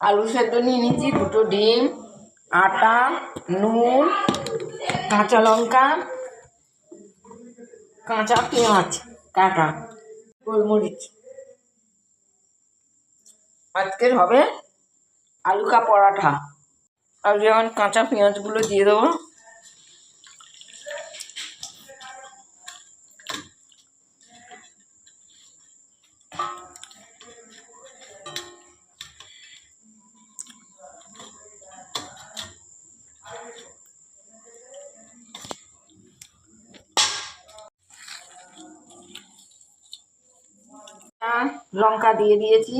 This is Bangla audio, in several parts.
আলু সেদ্ধ নিয়ে নিচ্ছি দুটো ডিম, আটা, নুন, কাঁচা লঙ্কা, কাঁচা পেঁয়াজ, কাটা, গোলমরিচ। আজকের হবে আলুকা পরাঠা। আর যেমন কাঁচা পেঁয়াজগুলো দিয়ে দেবো। লঙ্কা দিয়ে দিয়েছি।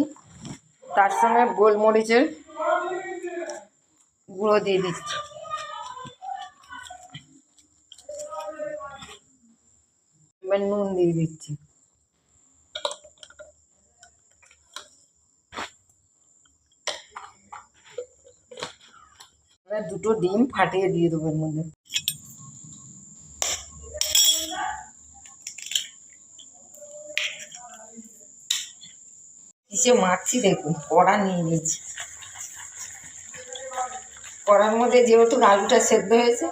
তার সঙ্গে গোলমরিচের গুঁড়ো দিয়ে দিচ্ছি। নুন দিয়ে দিচ্ছি। দুটো ডিম ফাটিয়ে দিয়ে দেবো এর মধ্যে। কিসে মাখছি দেখুন, কড়া নিয়ে নিয়েছি। কড়ার মধ্যে যেহেতু আলুটা সেদ্ধ হয়েছে,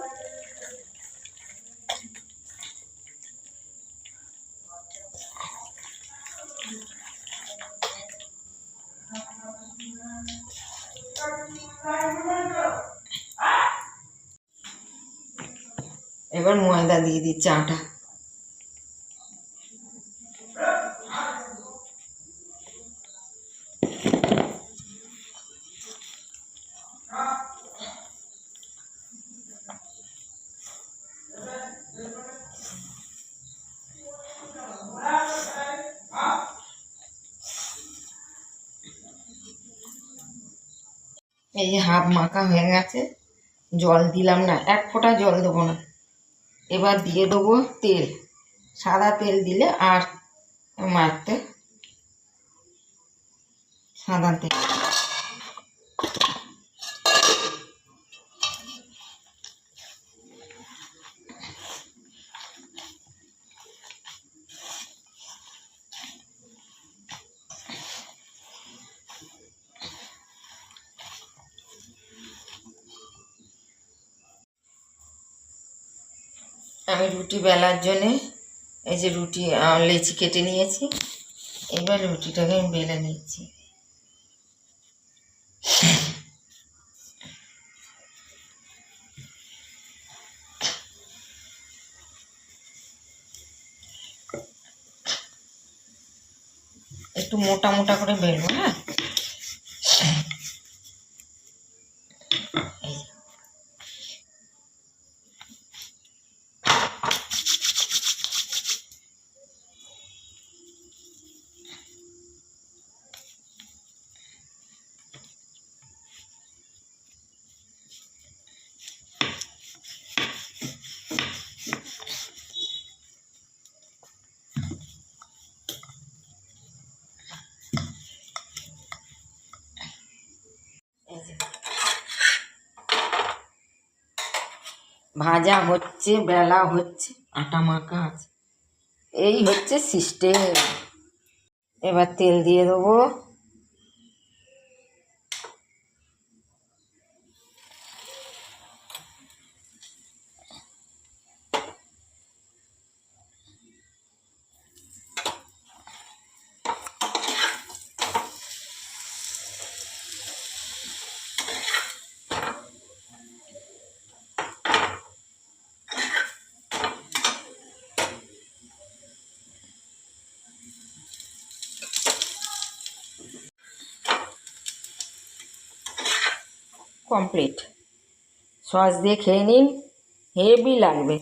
এবার ময়দা দিয়ে দিচ্ছি আটা। এই যে হাফ মাখা হয়ে গেছে, জল দিলাম না, এক ফোঁটা জল দেবো না। এবার দিয়ে দেবো তেল, সাদা তেল দিলে আর মারতে, সাদা তেল। আমি রুটি বেলার জন্যে এই যে রুটি লেচি কেটে নিয়েছি। এবার রুটিটাকে আমি বেলে নিচ্ছি। একটু মোটা মোটা করে বেলবো হ্যাঁ? ভাজা হচ্ছে বেলা হচ্ছে আটা মাখা আছে। এই হচ্ছে সিস্টেম এবার তেল দিয়ে দেবো। কমপ্লিট সস দিয়ে খেয়ে নিন হেভি লাগবে।